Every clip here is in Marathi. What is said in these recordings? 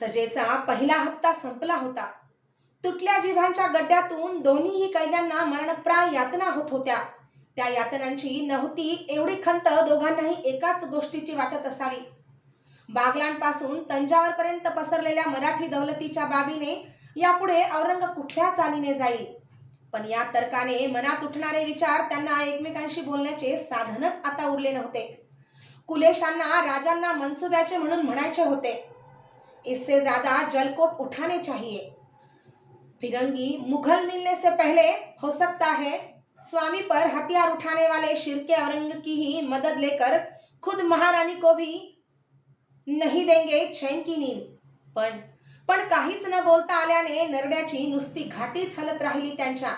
सजेचा पहिला हप्ता संपला होता. तुटल्या जिव्हांच्या गड्ड्यातून दोन्हीही कैद्यांना मरणप्राय यातना होत होत्या. त्या यातनांची नव्हती एवढी खंत दोघांनाही एकाच गोष्टीची वाटत असावी. बागलांपासून तंजावरपर्यंत पसरलेल्या मराठी दौलतीच्या बाबीने यापुढे औरंग कुठल्या चालीने जाईल? पण या तर्काने मनात उठणारे विचार त्यांना एकमेकांशी बोलण्याचे साधनच आता उरले नव्हते. कुलेशांना राजांना मनसुब्याचे म्हणून म्हणायचे होते. इससे ज्यादा जलकोट उठाने चाहिए। फिरंगी मुघल मिलने से पहले हो सकता है स्वामी पर हथियार उठाने वाले शिरके औरंग की ही मदद लेकर खुद महारानी को भी नहीं देंगे चैन की नींद। पण पण काहीच न बोलता आल्याने नरड्याची नुसती घाटीच हलत राहिली त्यांच्या।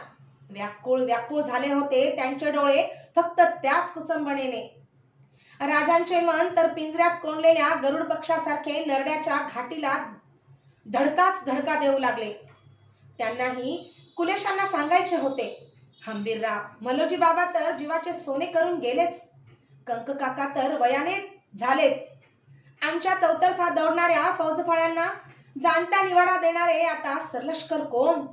व्याकुळ व्याकुळ झाले होते त्यांचे डोळे फक्त त्याच कुचंबणेने राजांचे मन तर पिंजऱ्यात कोंडलेल्या गरुड पक्षासारखे नरड्याच्या घाटीला धडकाच धडका देऊ लागले. त्यांनाही कुलेशांना सांगायचे होते हंबीरराव मलोजी बाबा तर जीवाचे सोने करून गेलेच. कंक काका तर वयाने झालेत. आमच्या चौतर्फा दौडणाऱ्या फौजफळ्यांना जाणता निवाडा देणारे आता सरलष्कर कोण?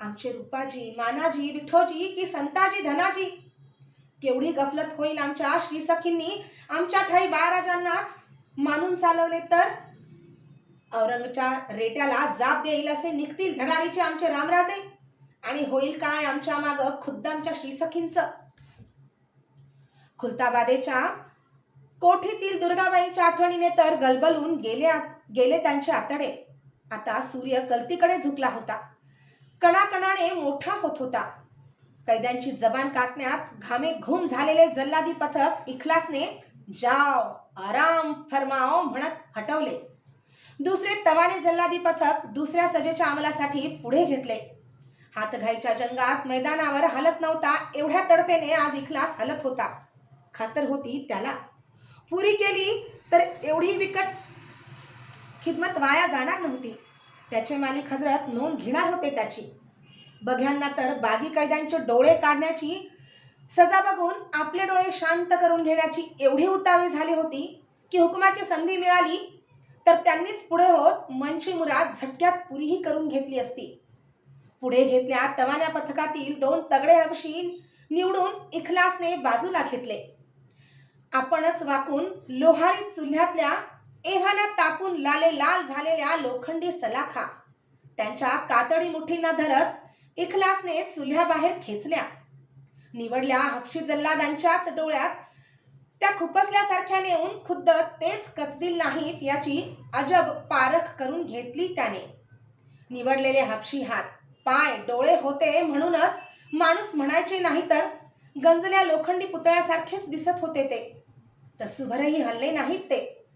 आमचे रूपाजी मानाजी विठोजी की संताजी धनाजी? केवढी गफलत होईल आमच्या श्रीसखींनी आमच्या ठाई बाळराजांनाच मानून चालवले तर? औरंगच्या रेट्याला जाब देईल असे निघतील धडाडीचे आमचे रामराजे? आणि होईल काय आमच्या माग खुद्द आमच्या श्रीसखींचं खुलताबादेच्या कोठीतील दुर्गाबाईंच्या आठवणीने तर गलबलून गेले आत- गेले त्यांचे आतडे. आता सूर्य कलतीकडे झुकला होता. कणाकणाने मोठा होत होता. कैद्यांची जबान काटण्यात घामे घुम झालेले जल्लादी पथक इखलासने जाव आराम फरमाओ म्हणत हटवले. दुसरे तवाने जल्लादी पथक दुसऱ्या सजेच्या अंमलासाठी पुढे घेतले. हातघाईच्या जंगात मैदानावर हलत नव्हता एवढ्या तडफेने आज इखलास हलत होता. खातर होती त्याला. पुरी केली तर एवढी विकट खिदमत वाया जाणार नव्हती. त्याचे मालिक हजरत नोंद घेणार होते त्याची. बघ्यांना तर बागी कैद्यांचे डोळे काढण्याची सजा बघून आपले डोळे शांत करून घेण्याची एवढी उतावळी झाली होती की हुकुमाची संधी मिळाली तर त्यांनीच पुढे होत मनची मुराद झटक्यात पुरीही करून घेतली असती. पुढे घेतल्या तवान्या पथकातील दोन तगडे हबशी निवडून इखलासने बाजूला घेतले. आपणच वाकून लोहारी चुल्ह्यातल्या एव्हाना तापून लाले लाल झालेल्या लोखंडी सलाखा. त्यांच्या कातडी मुठींना धरत इखलासने चुल्ह्याबाहेर खेचल्या. निवडल्या हपशी जल्लादांच्याच डोळ्यात. त्या खुपसल्यासारख्या नेऊन खुद्द तेच कचदिल नाहीत याची अजब पारख करून घेतली त्याने. निवडलेले हापशी हात पाय डोळे होते म्हणूनच माणूस म्हणायचे नाही तर गंजल्या लोखंडी पुतळ्यासारखेच दिसत होते ते. तसुभरही हल्ले नाहीत ते.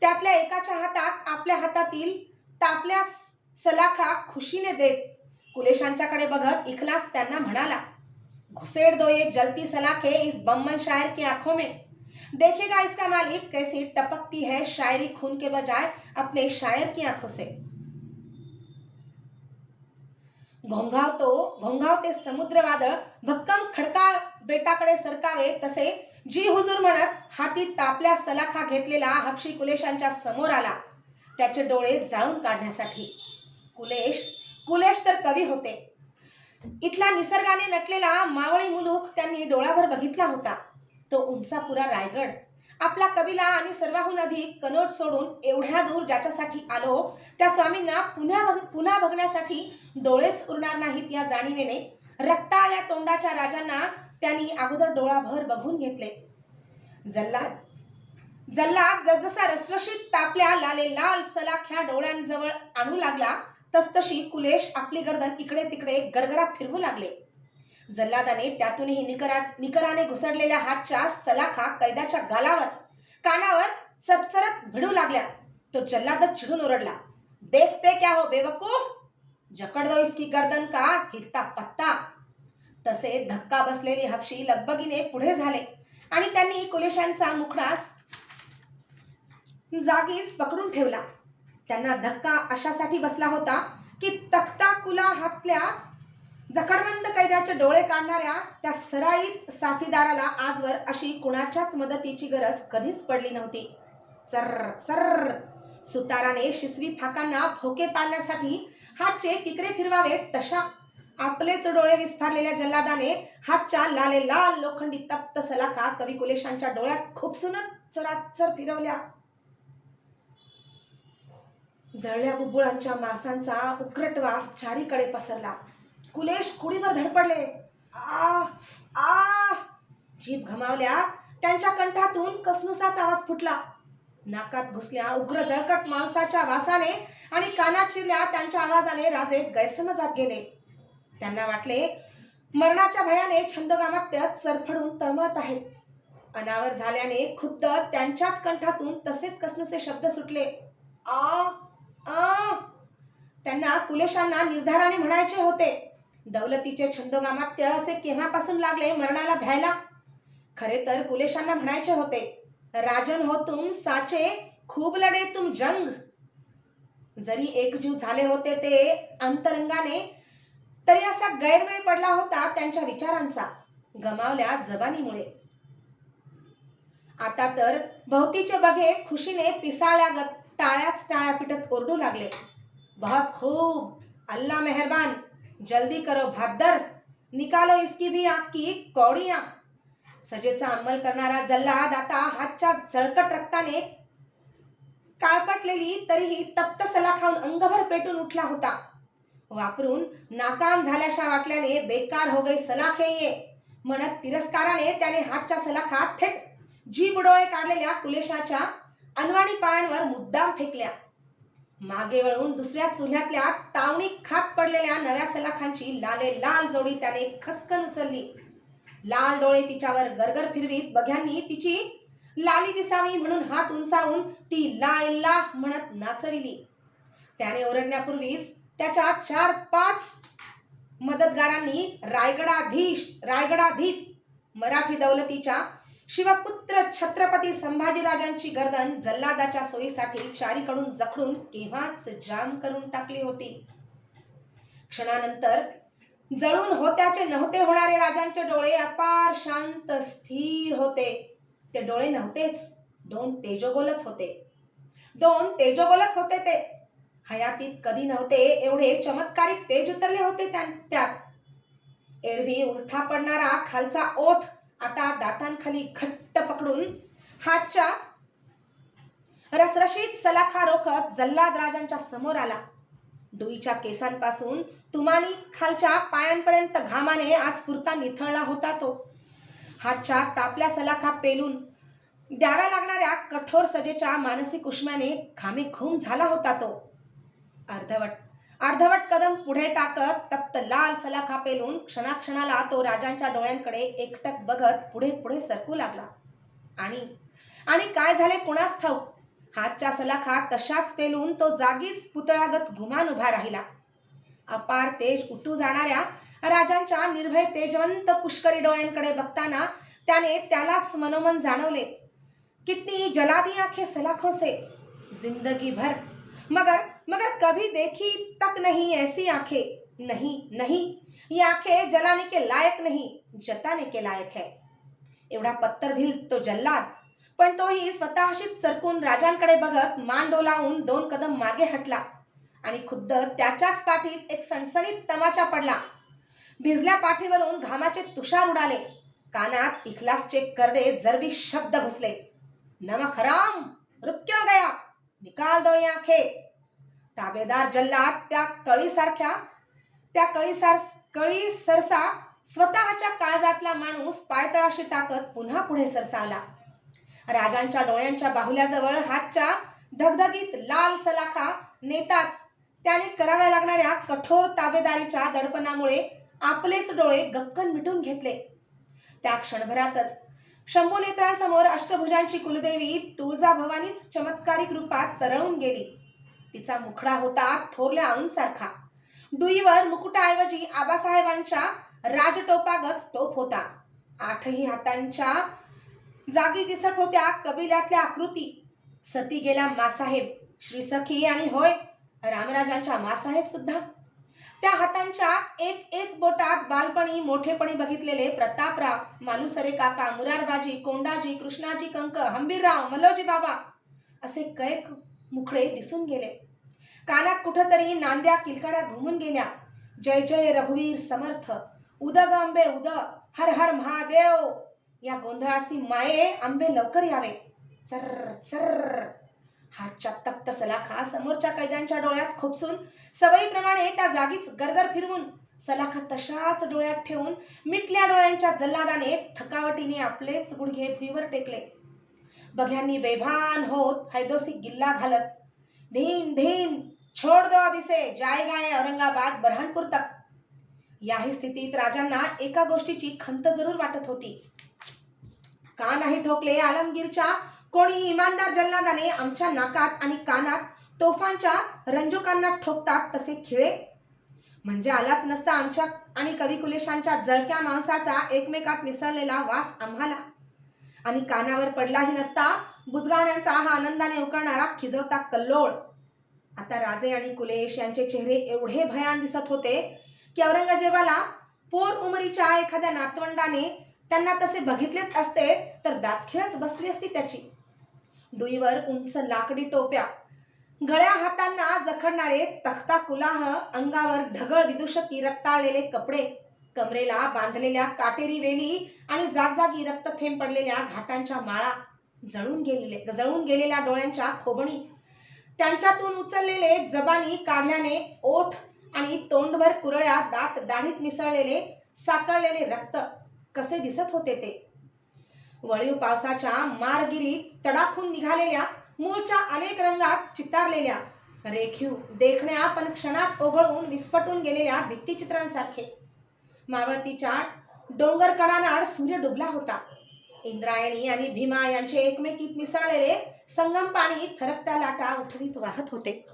त्यातल्या एकाच्या हातात आपल्या हातातील तापल्या सलाखा खुशीने देत कुलेशांच्याकडे बघत इखलास त्यांना म्हणाला घुसेड़ दो ये जलती सलाखे इस बम्मन शायर की आंखों में. देखेगा इसका मालिक कैसी टपकती है शायरी खून के बजाय अपने शायर की आंखों से। घोंघावतो घोंघावते समुद्र वादळ भक्कम खडका बेटाकडे सरकावे तसे जी हुजूर म्हणत हाती तापल्या सलाखा घेतलेला हपशी कुलेशांच्या समोर आला त्याचे डोळे जाळून काढण्यासाठी. कुलेश कुलेश तर कवी होते. इथला निसर्गाने नटलेला मावळी मुलूक त्यांनी डोळाभर बघितला होता. तो उंचापुरा रायगड. आपला कवीला आणि सर्वाहून अधिक कनोट सोडून एवढ्या दूर ज्याच्यासाठी आलो त्या स्वामींना पुन्हा पुन्हा बघण्यासाठी डोळेच उरणार नाहीत या जाणीवेने रक्ताळ्या तोंडाच्या राजांना त्यांनी अगोदर डोळाभर बघून घेतले. जल्लाद. जल्लाद जसजसा रसरशीत तापल्या लाले लाल सलाख्या डोळ्यांजवळ आणू लागला तसतशी कुलेश आपली गर्दन इकडे तिकडे गरगरा फिरवू लागले. जल्लादाने त्यातूनही निकरा निकराने घुसडलेल्या हातच्या सलाखा कैद्याच्या गालावर कानावर सरसरत भिडू लागल्या. तो जल्लादच चिडून ओरडला देखते क्या हो बेवकूफ? जकड़ दो इसकी गर्दन का हिलता पत्ता. तसे धक्का बसलेली हपशी लगबगीने पुढे झाले आणि त्यांनी कुलेशांचा मुखडा जागीच पकडून ठेवला. त्यांना धक्का अशासाठी बसला होता की तख्ता कुला हातल्या जखडबंद कैद्याचे डोळे काढणाऱ्या त्या सराईत साथीदाराला आजवर अशी कुणाच्याच मदतीची गरज कधीच पडली नव्हती. सर्र सर्र सुताराने शिसवी फाकांना भोके पाडण्यासाठी हातचे तिकडे फिरवावे तशा आपलेच डोळे विस्फारलेल्या जल्लादाने हातच्या लाले लाल लोखंडी तप्त सलाखा कवी कुलेशांच्या डोळ्यात खूपसूनच चराचर फिरवल्या. जळल्या बुबुळांच्या मासांचा उक्रट वास चारीकडे पसरला. कुलेश कुडीवर धडपडले. आ आ. जीभ घमावल्या त्यांच्या कंठातून कसनुसाचा आवाज फुटला. नाकात घुसल्या उग्र जळकट मांसाच्या वासाने आणि कानात शिरल्या त्यांच्या आवाजाने राजे गैरसमजात गेले. त्यांना वाटले मरणाच्या भयाने छंदगामात्य सरफडून तळमळत आहेत. अनावर झाल्याने खुद्द त्यांच्याच कंठातून तसेच कसनुसे शब्द सुटले. आ त्यांना कुलेशांना निर्धाराने म्हणायचे होते. दौलतीचे छंदोगामात्य असे केव्हापासून लागले मरणाला भ्यायला? खरे तर कुलेशांना म्हणायचे होते राजन हो तुम साचे खूप लढे तुम जंग. जरी एकजीव झाले होते ते अंतरंगाने तरी असा गैरमेळ पडला होता त्यांच्या विचारांचा गमावल्या जबानीमुळे. आता तर भोवतीचे बघे खुशीने पिसाळ्यागत टाळ्याच टाळ्या पिटत ओरडू लागले. बहुत खूब अल्लाह मेहरबान. जल्दी करो भाद्दर निकालो इसकी भी आग की सजेचा अंमल करणारा जल्लाद आता हातच्या जळकट रक्ताने काळपटलेली तरीही तप्त सला खाऊन अंगभर पेटून उठला होता. वापरून नाकाम झाल्याशा वाटल्याने बेकार हो गई सलाखे ये. म्हणत तिरस्काराने त्याने हातच्या सलाखात थेट जीभ डोळे काढलेल्या कुलेशाच्या अनवाणी पायांवर मुद्दाम फेकल्या. मागे वळून दुसऱ्या चुल्ह्यातल्या तावणी खात पडलेल्या नव्या सलाखांची लाले लाल जोडी त्याने खसकन उचलली. लाल डोळे तिच्यावर गरगर फिरवीत बघ्यांनी तिची लाली दिसावी म्हणून हात उंचावून ती ला म्हणत नाचविली. त्याने ओरडण्यापूर्वीच त्याच्या चार पाच मदतगारांनी रायगडाधीश रायगडाधीप मराठी दौलतीच्या शिवपुत्र छत्रपती संभाजीराजांची गर्दन जल्लादाच्या सोयीसाठी चारीकडून जखडून केव्हाच जाम करून टाकली होती. क्षणानंतर जळून होत्याचे नव्हते होणारे राजांचे डोळे अपार शांत स्थिर होते. ते डोळे नव्हतेच दोन तेजोगोलच होते. दोन तेजोगोलच होते ते. हयातीत कधी नव्हते एवढे चमत्कारिक तेज उतरले होते त्यात. एरवी उलथा पडणारा खालचा ओठ आता दातांखाली घट्ट पकडून हातच्या रसरशीत सलाखा रोखत जल्लाद राजांच्या समोर आला. डुईच्या केसांपासून तुमानी खालच्या पायांपर्यंत घामाने आज पुरता निथळला होता तो. हातच्या तापल्या सलाखा पेलून द्याव्या लागणाऱ्या कठोर सजेच्या मानसिक उष्म्याने घामेघूम झाला होता तो. अर्धवट अर्धवट कदम पुढे टाकत तप्त लाल सलाखा पेलून क्षणाक्षणाला तो राजांच्या डोळ्यांकडे एकटक बघत पुढे पुढे सरकू लागला. आणि आणि काय झाले कुणास ठाऊक? हातच्या सलाखा तशाच पेलून तो जागीच पुतळागत घुमान उभा राहिला. अपार तेज उतू जाणाऱ्या राजांच्या निर्भय तेजवंत पुष्करी डोळ्यांकडे बघताना त्याने त्यालाच मनोमन जाणवले. कितनी जलादी आखे सलाखोसे. जिंदगी भर मगर मगर कभी देखी तक नहीं ऐसी आंखें? नहीं नहीं। ये आंखें जलाने के लायक नहीं जताने के लायक है। एवढा पत्तरधील तो जल्लाद। पण तोही स्वतःशीच सरकून राजांकडे बघत मान डोलावून दोन कदम मागे हटला आणि खुद्द त्याच्याच पाठीत एक सणसणीत तमाचा पडला. भिजल्या पाठीवरून घामाचे तुषार उडाले. कानात इखलासचे करडे जरबी शब्द घुसले. नमक हराम रुक क्यों गया! निकाल दो या खे ताबेदार जल्लाद त्या कळीसारख्या त्या कळीसार कळी सरसा स्वतःच्या काळजातला माणूस पायतळाशी टाकत पुन्हा पुढे सरसावला राजांच्या डोळ्यांच्या बाहुल्याजवळ हातच्या धगधगीत लाल सलाखा नेताच त्याने कराव्या लागणाऱ्या कठोर ताबेदारीच्या दडपणामुळे आपलेच डोळे गपकन मिटून घेतले. त्या क्षणभरातच शंभू नेत्रांसमोर अष्टभुजांची कुलदेवी तुळजाभवानीच चमत्कारिक रूपात तरळून गेली. तिचा मुखडा होता थोरल्या औंसारखा डुईवर मुकुटाऐवजी आबासाहेबांच्या राजटोपागत टोप होता. आठही हातांच्या जागी दिसत होत्या कबिल्यातल्या आकृती. सती गेल्या मासाहेब. श्री सखी आणि होय रामराजांच्या मासाहेब सुद्धा. त्या हातांच्या एक एक बोटात बालपणी मोठेपणी बघितलेले प्रतापराव मालुसरे काका मुरारबाजी कोंडाजी कृष्णाजी कंक हंबीरराव मलोजी बाबा असे कैक मुखडे दिसून गेले. कानात कुठंतरी नांद्या किलकाड्या घुमून गेल्या. जय जय रघुवीर समर्थ उद ग उद हर हर महादेव. या गोंधळासी माये आंबे लवकर यावे. सर सर हातच्या तप्त सलाखा समोरच्या कैद्यांच्या डोळ्यात खुपसून. सवयीप्रमाणे त्या जागीच गरगर फिरवून. सलाखा तशाच डोळ्यात ठेवून. मिटल्या डोळ्यांच्या जल्लादाने थकावटीने आपलेच गुडघे भुईवर टेकले. बघ्यांनी बेभान होत हैदोसी गिल्ला घालत. धीन धीन छोड़ दो अभिसे जाय गाय औरंगाबाद बरहानपूर तक. याही स्थितीत राजांना एका गोष्टीची खंत जरूर वाटत होती. का नाही ठोकले आलमगीरच्या कोणी इमानदार जल्लादाने आमच्या नाकात आणि कानात तोफांच्या रंजुकांना ठोकतात तसे खिळे? म्हणजे आलाच नसता आमच्या आणि कविकुलेशांच्या जळक्या मांसाचा एकमेकात मिसळलेला वास आम्हाला. आणि कानावर पडलाही नसता बुजगावण्यांचा हा आनंदाने उकळणारा खिजवता कल्लोळ. आता राजे आणि कुलेश यांचे चेहरे एवढे भयान दिसत होते की औरंगजेबाला पोर उमरीच्या एखाद्या नातवंडाने त्यांना तसे बघितलेच असते तर दातखिळच बसली असती त्याची. डुईवर उंच लाकडी टोप्या. गळ्या हातांना जखडणारे तख्ता कुलाह अंगावर ढगळ विदुषकी रक्ताळलेले कपडे कमरेला बांधलेल्या काटेरी वेली आणि जागजागी रक्तथेंब पडलेल्या घाटांच्या माळा जळून गेलेले जळून गेलेल्या डोळ्यांच्या खोबणी. त्यांच्यातून उचललेले जबानी काढल्याने ओठ आणि तोंडभर कुरळ्या दाट दाढीत मिसळलेले साकळलेले रक्त. कसे दिसत होते ते? वळीव पावसाच्या मारगिरीत तडाखून निघालेल्या मूळच्या अनेक रंगात चितारलेल्या रेखीव देखण्या पण क्षणात ओघळून विस्फटून गेलेल्या भित्तिचित्रांसारखे. मावळतीच्या डोंगर कडानाड सूर्य डुबला होता. इंद्रायणी आणि भीमा यांचे एकमेकीत मिसळलेले संगम पाणी थरकत्या लाटा उठवीत वाहत होते.